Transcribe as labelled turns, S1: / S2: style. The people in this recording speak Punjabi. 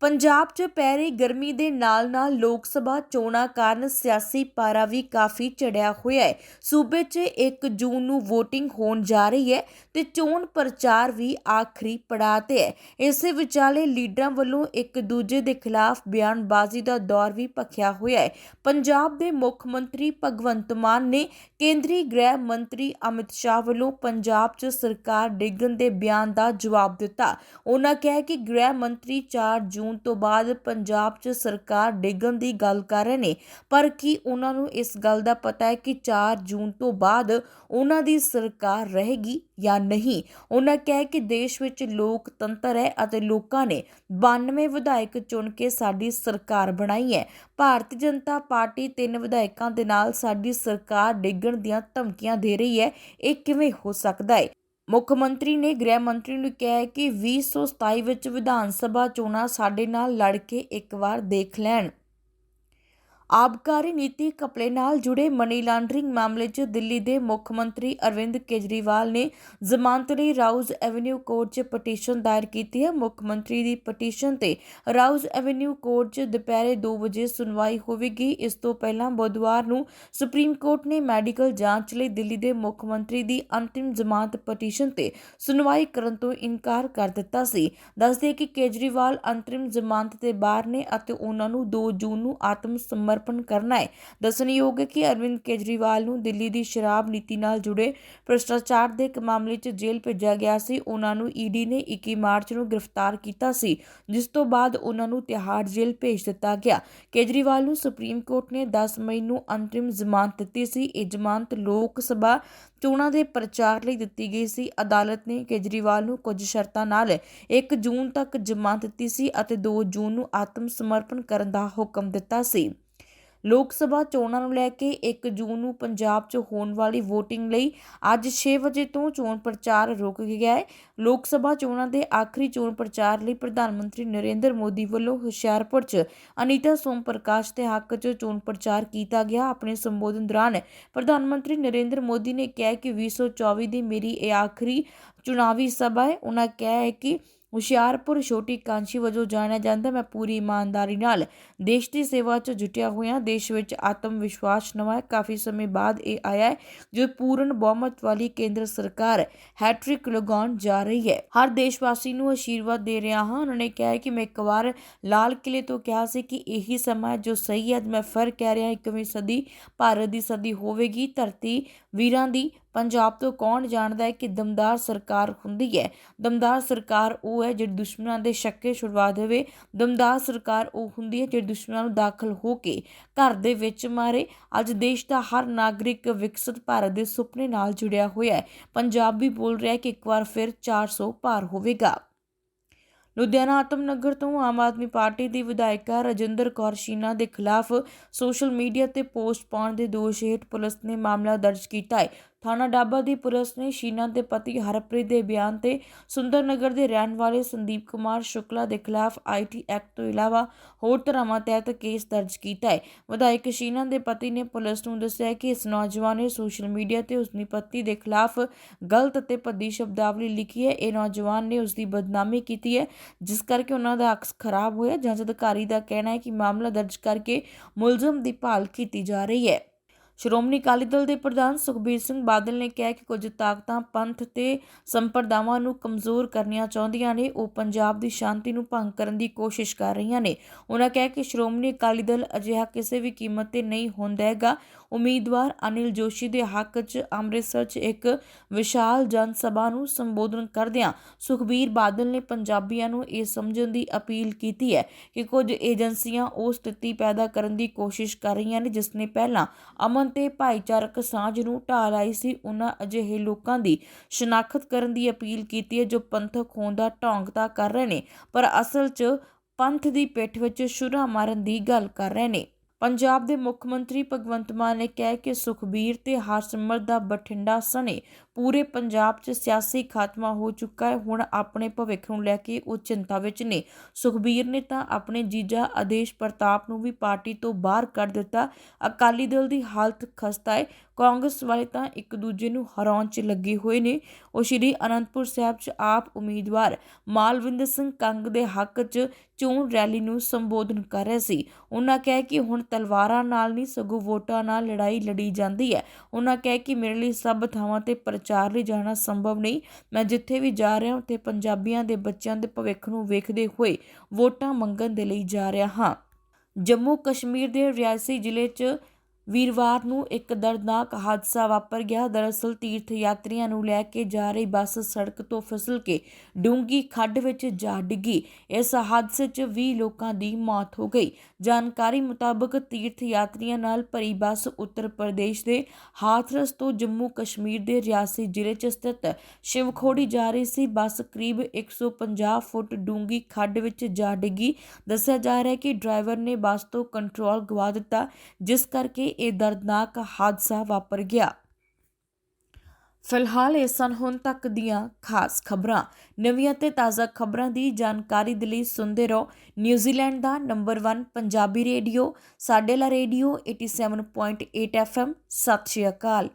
S1: ਪੰਜਾਬ 'ਚ ਪੈ ਰਹੀ ਗਰਮੀ ਦੇ ਨਾਲ-ਨਾਲ ਲੋਕ ਸਭਾ ਚੋਣਾਂ ਕਾਰਨ ਸਿਆਸੀ ਪਾਰਾ ਵੀ ਕਾਫੀ ਚੜਿਆ ਹੋਇਆ ਹੈ। ਸੂਬੇ 'ਚ 1 ਜੂਨ ਨੂੰ VOTING ਹੋਣ ਜਾ ਰਹੀ ਹੈ ਤੇ ਚੋਣ ਪ੍ਰਚਾਰ ਵੀ ਆਖਰੀ ਪੜਾਅ ਤੇ ਹੈ। ਇਸੇ ਵਿਚਾਲੇ ਲੀਡਰਾਂ ਵੱਲੋਂ ਇੱਕ ਦੂਜੇ ਦੇ ਖਿਲਾਫ ਬਿਆਨਬਾਜ਼ੀ ਦਾ ਦੌਰ ਵੀ ਭਖਿਆ ਹੋਇਆ ਹੈ। ਪੰਜਾਬ ਦੇ ਮੁੱਖ ਮੰਤਰੀ ਭਗਵੰਤ ਮਾਨ ਨੇ ਕੇਂਦਰੀ ਗ੍ਰਹਿ ਮੰਤਰੀ ਅਮਿਤ ਸ਼ਾਹ ਵੱਲੋਂ ਪੰਜਾਬ 'ਚ ਸਰਕਾਰ ਡਿੱਗਣ ਦੇ ਬਿਆਨ ਦਾ ਜਵਾਬ ਦਿੱਤਾ। ਉਹਨਾਂ ਕਿਹਾ ਕਿ ਗ੍ਰਹਿ ਮੰਤਰੀ 4 ਜੂਨ ਤੋਂ ਬਾਅਦ ਪੰਜਾਬ 'ਚ ਸਰਕਾਰ ਡਿੱਗਣ ਦੀ ਗੱਲ ਕਰ ਰਹੇ ਨੇ। ਪਰ ਕੀ ਉਹਨਾਂ ਨੂੰ ਇਸ ਗੱਲ ਦਾ ਪਤਾ ਹੈ ਕਿ 4 ਜੂਨ ਤੋਂ ਬਾਅਦ ਉਹਨਾਂ ਦੀ ਸਰਕਾਰ ਰਹੇਗੀ ਜਾਂ ਨਹੀਂ? ਉਹਨਾਂ ਕਿਹਾ ਕਿ ਦੇਸ਼ ਵਿੱਚ ਲੋਕਤੰਤਰ ਹੈ ਅਤੇ ਲੋਕਾਂ ਨੇ 92 ਵਿਧਾਇਕ ਚੁਣ ਕੇ ਸਾਡੀ ਸਰਕਾਰ ਬਣਾਈ ਹੈ। ਭਾਰਤੀ ਜਨਤਾ ਪਾਰਟੀ ਤਿੰਨ ਵਿਧਾਇਕਾਂ ਦੇ ਨਾਲ ਸਾਡੀ ਸਰਕਾਰ ਡਿੱਗਣ ਦੀਆਂ ਧਮਕੀਆਂ ਦੇ ਰਹੀ ਹੈ। ਇਹ ਕਿਵੇਂ ਹੋ ਸਕਦਾ ਹੈ? ਮੁੱਖ ਮੰਤਰੀ ਨੇ ਗ੍ਰਹਿ ਮੰਤਰੀ ਨੂੰ ਕਿਹਾ ਹੈ ਕਿ 2027 ਵਿੱਚ ਵਿਧਾਨ ਸਭਾ ਚੋਣਾਂ ਸਾਡੇ ਨਾਲ ਲੜ ਕੇ ਇੱਕ ਵਾਰ ਦੇਖ ਲੈਣ। ਆਬਕਾਰੀ ਨੀਤੀ ਕਪੜੇ ਨਾਲ ਜੁੜੇ ਮਨੀ ਲਾਂਡਰਿੰਗ ਮਾਮਲੇ 'ਚ ਦਿੱਲੀ ਦੇ ਮੁੱਖ ਮੰਤਰੀ ਅਰਵਿੰਦ ਕੇਜਰੀਵਾਲ ਨੇ ਜ਼ਮਾਨਤ ਲਈ ਰਾਉਜ਼ ਐਵੇਨਿਊ ਕੋਰਟ 'ਚ ਪਟੀਸ਼ਨ ਦਾਇਰ ਕੀਤੀ ਹੈ। ਮੁੱਖ ਮੰਤਰੀ ਦੀ ਪਟੀਸ਼ਨ ਤੇ ਰਾਉਜ਼ ਐਵੇਨਿਊ ਕੋਰਟ 'ਚ ਦੁਪਹਿਰੇ 2 ਵਜੇ ਸੁਣਵਾਈ ਹੋਵੇਗੀ। ਇਸ ਤੋਂ ਪਹਿਲਾਂ ਬੁੱਧਵਾਰ ਨੂੰ ਸੁਪਰੀਮ ਕੋਰਟ ਨੇ ਮੈਡੀਕਲ ਜਾਂਚ ਲਈ ਦਿੱਲੀ ਦੇ ਮੁੱਖ ਮੰਤਰੀ ਦੀ ਅੰਤਿਮ ਜ਼ਮਾਨਤ ਪਟੀਸ਼ਨ ਤੇ ਸੁਣਵਾਈ ਕਰਨ ਤੋਂ ਇਨਕਾਰ ਕਰ ਦਿੱਤਾ ਸੀ। ਦੱਸਦੇ ਕਿ ਕੇਜਰੀਵਾਲ ਅੰਤਰਿਮ ਜ਼ਮਾਨਤ ਤੇ ਬਾਹਰ ਨੇ ਅਤੇ ਉਹਨਾਂ ਨੂੰ 2 ਜੂਨ ਨੂੰ ਆਤਮ ਸਮਰ ਸਮਰਪਣ ਕਰਨਾ ਹੈ। ਦੱਸਣਯੋਗ ਹੈ ਕਿ ਅਰਵਿੰਦ ਕੇਜਰੀਵਾਲ ਨੂੰ ਦਿੱਲੀ ਦੀ ਸ਼ਰਾਬ ਨੀਤੀ ਨਾਲ ਜੁੜੇ ਭ੍ਰਿਸ਼ਟਾਚਾਰ ਦੇ ਇੱਕ ਮਾਮਲੇ 'ਚ ਜੇਲ੍ਹ ਭੇਜਿਆ ਗਿਆ ਸੀ। ਉਹਨਾਂ ਨੂੰ ਈਡੀ ਨੇ 21 ਮਾਰਚ ਨੂੰ ਗ੍ਰਿਫਤਾਰ ਕੀਤਾ ਸੀ, ਜਿਸ ਤੋਂ ਬਾਅਦ ਉਹਨਾਂ ਨੂੰ ਤਿਹਾੜ ਜੇਲ੍ਹ ਭੇਜ ਦਿੱਤਾ ਗਿਆ। ਕੇਜਰੀਵਾਲ ਨੂੰ ਸੁਪਰੀਮ ਕੋਰਟ ਨੇ 10 ਮਈ ਨੂੰ ਅੰਤਰਿਮ ਜ਼ਮਾਨਤ ਦਿੱਤੀ ਸੀ। ਇਹ ਜ਼ਮਾਨਤ ਲੋਕ ਸਭਾ ਚੋਣਾਂ ਦੇ ਪ੍ਰਚਾਰ ਲਈ ਦਿੱਤੀ ਗਈ ਸੀ। ਅਦਾਲਤ ਨੇ ਕੇਜਰੀਵਾਲ ਨੂੰ ਕੁਝ ਸ਼ਰਤਾਂ ਨਾਲ 1 ਜੂਨ ਤੱਕ ਜ਼ਮਾਨਤ ਦਿੱਤੀ ਸੀ ਅਤੇ 2 ਜੂਨ ਨੂੰ ਆਤਮ ਸਮਰਪਣ ਕਰਨ ਦਾ ਹੁਕਮ ਦਿੱਤਾ ਸੀ। ਲੋਕ ਸਭਾ ਚੋਣਾਂ ਨੂੰ ਲੈ ਕੇ 1 ਜੂਨ ਨੂੰ ਪੰਜਾਬ 'ਚ ਹੋਣ ਵਾਲੀ VOTING ਲਈ ਅੱਜ 6 ਵਜੇ ਤੋਂ ਚੋਣ ਪ੍ਰਚਾਰ ਰੁਕ ਗਿਆ ਹੈ। ਲੋਕ ਸਭਾ ਚੋਣਾਂ ਦੇ ਆਖਰੀ ਚੋਣ ਪ੍ਰਚਾਰ ਲਈ ਪ੍ਰਧਾਨ ਮੰਤਰੀ ਨਰਿੰਦਰ ਮੋਦੀ ਵੱਲੋਂ ਹੁਸ਼ਿਆਰਪੁਰ 'ਚ ਅਨੀਤਾ ਸੋਮ ਪ੍ਰਕਾਸ਼ ਦੇ ਹੱਕ 'ਚ ਚੋਣ ਪ੍ਰਚਾਰ ਕੀਤਾ ਗਿਆ। ਆਪਣੇ ਸੰਬੋਧਨ ਦੌਰਾਨ ਪ੍ਰਧਾਨ ਮੰਤਰੀ ਨਰਿੰਦਰ ਮੋਦੀ ਨੇ ਕਿਹਾ ਕਿ 2024 ਦੀ ਮੇਰੀ ਇਹ ਆਖਰੀ ਚੁਣਾਵੀ ਸਭਾ ਹੈ। ਉਹਨਾਂ ਕਿਹਾ ਹੈ ਕਿ ਹੁਸ਼ਿਆਰਪੁਰ ਛੋਟੀ ਕਾਂਸ਼ੀ ਵਜੋਂ ਜਾਣਿਆ ਜਾਂਦਾ, ਮੈਂ ਪੂਰੀ ਇਮਾਨਦਾਰੀ ਨਾਲ ਦੇਸ਼ ਦੀ ਸੇਵਾ 'ਚ ਜੁਟਿਆ ਹੋਇਆ, ਦੇਸ਼ ਵਿੱਚ ਆਤਮ ਵਿਸ਼ਵਾਸ ਨਵਾਂ ਕਾਫੀ ਸਮੇਂ ਬਾਅਦ ਇਹ ਆਇਆ ਹੈ, ਜੋ ਪੂਰਨ ਬਹੁਮਤ ਵਾਲੀ ਕੇਂਦਰ ਸਰਕਾਰ ਹੈਟ੍ਰਿਕ ਲਗਾਉਣ ਜਾ ਰਹੀ ਹੈ। ਹਰ ਦੇਸ਼ਵਾਸੀ ਨੂੰ ਅਸ਼ੀਰਵਾਦ ਦੇ ਰਿਹਾ ਹਾਂ। ਉਹਨਾਂ ਨੇ ਕਿਹਾ ਕਿ ਮੈਂ ਇੱਕ ਵਾਰ ਲਾਲ ਕਿਲੇ ਤੋਂ ਕਿਹਾ ਸੀ ਕਿ ਇਹੀ ਸਮਾਂ ਜੋ ਸਹੀ ਹੈ। ਮੈਂ ਫਿਰ ਕਹਿ ਰਿਹਾ 21ਵੀਂ ਸਦੀ ਭਾਰਤ ਦੀ ਸਦੀ ਹੋਵੇਗੀ, ਧਰਤੀ ਵੀਰਾਂ ਦੀ ਪੰਜਾਬ ਤੋਂ ਕੌਣ ਜਾਣਦਾ ਹੈ ਕਿ ਦਮਦਾਰ ਸਰਕਾਰ ਹੁੰਦੀ ਹੈ? ਦਮਦਾਰ ਸਰਕਾਰ ਉਹ ਹੈ ਜਿਹੜੀ ਦੁਸ਼ਮਣਾਂ ਦੇ ਸ਼ੱਕੇ ਛੁਡਵਾ ਦੇਵੇ। ਦਮਦਾਰ ਸਰਕਾਰ ਉਹ ਹੁੰਦੀ ਹੈ ਜਿਹੜੀ ਦੁਸ਼ਮਣਾਂ ਨੂੰ ਦਾਖਲ ਹੋ ਕੇ ਘਰ ਦੇ ਵਿੱਚ ਮਾਰੇ। ਅੱਜ ਦੇਸ਼ ਦਾ ਹਰ ਨਾਗਰਿਕ ਵਿਕਸਿਤ ਭਾਰਤ ਦੇ ਸੁਪਨੇ ਨਾਲ ਜੁੜਿਆ ਹੋਇਆ ਹੈ। ਪੰਜਾਬ ਵੀ ਬੋਲ ਰਿਹਾ ਹੈ ਕਿ ਇੱਕ ਵਾਰ ਫਿਰ 400 ਪਾਰ ਹੋਵੇਗਾ। ਲੁਧਿਆਣਾ ਆਤਮ ਨਗਰ ਤੋਂ ਆਮ ਆਦਮੀ ਪਾਰਟੀ ਦੀ ਵਿਧਾਇਕਾ ਰਜਿੰਦਰ ਕੌਰ ਸ਼ੀਨਾ ਦੇ ਖਿਲਾਫ ਸੋਸ਼ਲ ਮੀਡੀਆ ਤੇ ਪੋਸਟ ਪਾਉਣ ਦੇ ਦੋਸ਼ ਹੇਠ ਪੁਲਿਸ ਨੇ ਮਾਮਲਾ ਦਰਜ ਕੀਤਾ ਹੈ। ਥਾਣਾ ਡਾਬਾ ਦੀ ਪੁਲਿਸ ਨੇ ਸ਼ੀਨਾ ਦੇ ਪਤੀ ਹਰਪ੍ਰੀਤ ਦੇ ਬਿਆਨ ਤੇ ਸੁੰਦਰ ਨਗਰ ਦੇ ਰਹਿਣ ਵਾਲੇ ਸੰਦੀਪ ਕੁਮਾਰ ਸ਼ੁਕਲਾ ਦੇ ਖਿਲਾਫ ਆਈਟੀ ਐਕਟ ਤੋਂ ਇਲਾਵਾ ਹੋਰ ਧਾਰਾਵਾਂ ਤਹਿਤ ਕੇਸ ਦਰਜ ਕੀਤਾ ਹੈ। ਵਿਧਾਇਕ ਸ਼ੀਨਾ ਦੇ ਪਤੀ ਨੇ ਪੁਲਿਸ ਨੂੰ ਦੱਸਿਆ ਕਿ ਇਸ ਨੌਜਵਾਨ ਨੇ ਸੋਸ਼ਲ ਮੀਡੀਆ ਤੇ ਉਸਦੀ ਪਤੀ ਦੇ ਖਿਲਾਫ ਗਲਤ ਅਤੇ ਭੱਦੀ ਸ਼ਬਦਾਵਲੀ ਲਿਖੀ ਹੈ। ਇਹ ਨੌਜਵਾਨ ਨੇ ਉਸਦੀ ਬਦਨਾਮੀ ਕੀਤੀ ਹੈ, ਜਿਸ ਕਰਕੇ ਉਹਨਾਂ ਦਾ ਅਕਸ ਖਰਾਬ ਹੋਇਆ। ਜਾਂਚ ਅਧਿਕਾਰੀ ਦਾ ਕਹਿਣਾ ਹੈ ਕਿ ਮਾਮਲਾ ਦਰਜ ਕਰਕੇ ਮੁਲਜ਼ਮ ਦੀ ਭਾਲ ਕੀਤੀ ਜਾ ਰਹੀ ਹੈ। ਸ਼੍ਰੋਮਣੀ ਅਕਾਲੀ ਦਲ ਦੇ ਪ੍ਰਧਾਨ ਸੁਖਬੀਰ ਸਿੰਘ ਬਾਦਲ ਨੇ ਕਿਹਾ ਕਿ ਕੁਝ ਤਾਕਤਾਂ ਪੰਥ ਤੇ ਸੰਪਰਦਾਵਾਂ ਨੂੰ ਕਮਜ਼ੋਰ ਕਰਨੀਆਂ ਚਾਹੁੰਦੀਆਂ ਨੇ, ਉਹ ਪੰਜਾਬ ਦੀ ਸ਼ਾਂਤੀ ਨੂੰ ਭੰਗ ਕਰਨ ਦੀ ਕੋਸ਼ਿਸ਼ ਕਰ ਰਹੀਆਂ ਨੇ। ਉਹਨਾਂ ਕਿਹਾ ਕਿ ਸ਼੍ਰੋਮਣੀ ਅਕਾਲੀ ਦਲ ਅਜਿਹਾ ਕਿਸੇ ਵੀ ਕੀਮਤ ਤੇ ਨਹੀਂ ਹੁੰਦਾ ਹੈਗਾ। ਉਮੀਦਵਾਰ ਅਨਿਲ ਜੋਸ਼ੀ ਦੇ ਹੱਕ 'ਚ ਅੰਮ੍ਰਿਤਸਰ 'ਚ ਇੱਕ ਵਿਸ਼ਾਲ ਜਨ ਸਭਾ ਨੂੰ ਸੰਬੋਧਨ ਕਰਦਿਆਂ ਸੁਖਬੀਰ ਬਾਦਲ ਨੇ ਪੰਜਾਬੀਆਂ ਨੂੰ ਇਹ ਸਮਝਣ ਦੀ ਅਪੀਲ ਕੀਤੀ ਹੈ ਕਿ ਕੁਝ ਏਜੰਸੀਆਂ ਉਹ ਸਥਿਤੀ ਪੈਦਾ ਕਰਨ ਦੀ ਕੋਸ਼ਿਸ਼ ਕਰ ਰਹੀਆਂ ਨੇ, ਜਿਸ ਨੇ ਪਹਿਲਾਂ ਅਮਨ ਤੇ ਭਾਈਚਾਰਕ ਸਾਂਝ ਨੂੰ ਢਾਹ ਲਾਈ ਸੀ ਉਹਨਾਂ ਅਜਿਹੇ ਲੋਕਾਂ ਦੀ ਸ਼ਨਾਖਤ ਕਰਨ ਦੀ ਅਪੀਲ ਕੀਤੀ ਹੈ ਜੋ ਪੰਥਕ ਹੋਣ ਦਾ ਢੋਂਗ ਤਾਂ ਕਰ ਰਹੇ ਨੇ, ਪਰ ਅਸਲ 'ਚ ਪੰਥ ਦੀ ਪਿੱਠ ਵਿੱਚ ਸ਼ੁਰਾ ਮਾਰਨ ਦੀ ਗੱਲ ਕਰ ਰਹੇ ਨੇ। ਪੰਜਾਬ ਦੇ ਮੁੱਖ ਮੰਤਰੀ ਭਗਵੰਤ ਮਾਨ ਨੇ ਕਿਹਾ ਕਿ ਸੁਖਬੀਰ ਤੇ ਹਰਸਿਮਰਤ ਦਾ ਬਠਿੰਡਾ ਸਣੇ ਪੂਰੇ ਪੰਜਾਬ 'ਚ ਸਿਆਸੀ ਖਾਤਮਾ ਹੋ ਚੁੱਕਾ ਹੈ। ਹੁਣ ਆਪਣੇ ਭਵਿੱਖ ਨੂੰ ਲੈ ਕੇ ਉਹ ਚਿੰਤਾ ਵਿੱਚ ਨੇ। ਸੁਖਬੀਰ ਨੇ ਤਾਂ ਆਪਣੇ ਜੀਜਾ ਆਦੇਸ਼ ਪ੍ਰਤਾਪ ਨੂੰ ਵੀ ਪਾਰਟੀ ਤੋਂ ਬਾਹਰ ਕੱਢ ਦਿੱਤਾ। ਅਕਾਲੀ ਦਲ ਦੀ ਹਾਲਤ ਖਸਤਾ ਹੈ। ਕਾਂਗਰਸ ਵਾਲੇ ਤਾਂ ਇੱਕ ਦੂਜੇ ਨੂੰ ਹਰਾਉਣ 'ਚ ਲੱਗੇ ਹੋਏ ਨੇ। ਉਹ ਸ਼੍ਰੀ ਅਨੰਦਪੁਰ ਸਾਹਿਬ 'ਚ ਆਪ ਉਮੀਦਵਾਰ ਮਾਲਵਿੰਦਰ ਸਿੰਘ ਕੰਗ ਦੇ ਹੱਕ 'ਚ ਚੋਣ ਰੈਲੀ ਨੂੰ ਸੰਬੋਧਨ ਕਰ ਰਹੇ ਸੀ। ਉਹਨਾਂ ਕਹਿ ਕਿ ਹੁਣ ਤਲਵਾਰਾਂ ਨਾਲ ਨਹੀਂ, ਸਗੋਂ ਵੋਟਾਂ ਨਾਲ ਲੜਾਈ ਲੜੀ ਜਾਂਦੀ ਹੈ। ਉਹਨਾਂ ਕਹਿ ਕਿ ਮੇਰੇ ਲਈ ਸਭ ਥਾਵਾਂ ਤੇ ਪ੍ਰਚਾਰ ਲਈ ਜਾਣਾ ਸੰਭਵ ਨਹੀਂ। ਮੈਂ ਜਿੱਥੇ ਵੀ ਜਾ ਰਿਹਾ ਉੱਥੇ ਪੰਜਾਬੀਆਂ ਦੇ ਬੱਚਿਆਂ ਦੇ ਭਵਿੱਖ ਨੂੰ ਵੇਖਦੇ ਹੋਏ ਵੋਟਾਂ ਮੰਗਣ ਦੇ ਲਈ ਜਾ ਰਿਹਾ ਹਾਂ। ਜੰਮੂ ਕਸ਼ਮੀਰ ਦੇ ਰਿਆਸੀ ਜ਼ਿਲ੍ਹੇ 'ਚ ਵੀਰਵਾਰ ਨੂੰ ਇੱਕ ਦਰਦਨਾਕ ਹਾਦਸਾ ਵਾਪਰ ਗਿਆ। ਦਰਅਸਲ ਤੀਰਥ ਯਾਤਰੀਆਂ ਨੂੰ ਲੈ ਕੇ ਜਾ ਰਹੀ ਬੱਸ ਸੜਕ ਤੋਂ ਫਿਸਲ ਕੇ ਡੂੰਗੀ ਖੱਡ ਵਿੱਚ ਜਾ ਡਿੱਗੀ। ਇਸ ਹਾਦਸੇ 'ਚ 20 ਲੋਕਾਂ ਦੀ ਮੌਤ ਹੋ ਗਈ। ਜਾਣਕਾਰੀ ਮੁਤਾਬਕ ਤੀਰਥ ਯਾਤਰੀਆਂ ਨਾਲ ਭਰੀ ਬੱਸ ਉੱਤਰ ਪ੍ਰਦੇਸ਼ ਦੇ ਹਾਥਰਸ ਤੋਂ ਜੰਮੂ ਕਸ਼ਮੀਰ ਦੇ ਰਿਆਸੀ ਜ਼ਿਲ੍ਹੇ 'ਚ ਸਥਿਤ ਸ਼ਿਵਖੋੜੀ ਜਾ ਰਹੀ ਸੀ। ਬੱਸ ਕਰੀਬ 150 ਫੁੱਟ ਡੂੰਗੀ ਖੱਡ ਵਿੱਚ ਜਾ ਡਿੱਗੀ। ਦੱਸਿਆ ਜਾ ਰਿਹਾ ਹੈ ਕਿ ਡਰਾਈਵਰ ਨੇ ਬੱਸ ਤੋਂ ਕੰਟਰੋਲ ਗਵਾ ਦਿੱਤਾ, ਜਿਸ ਕਰਕੇ ਇਹ ਦਰਦਨਾਕ ਹਾਦਸਾ ਵਾਪਰ ਗਿਆ। ਫਿਲਹਾਲ ਇਹ ਸਨ ਹੁਣ ਤੱਕ ਦੀਆਂ ਖਾਸ ਖਬਰਾਂ। ਨਵੀਆਂ ਤੇ ਤਾਜ਼ਾ ਖਬਰਾਂ ਦੀ ਜਾਣਕਾਰੀ ਦੇ ਲਈ ਸੁਣਦੇ ਰਹੋ। ਨਿਊਜ਼ੀਲੈਂਡ ਦਾ ਨੰਬਰ 1 ਪੰਜਾਬੀ ਰੇਡੀਓ, ਸਾਡੇ ਲਾ ਰੇਡੀਓ 87.8 FM ਸਤਿ ਸ਼੍ਰੀ ਅਕਾਲ।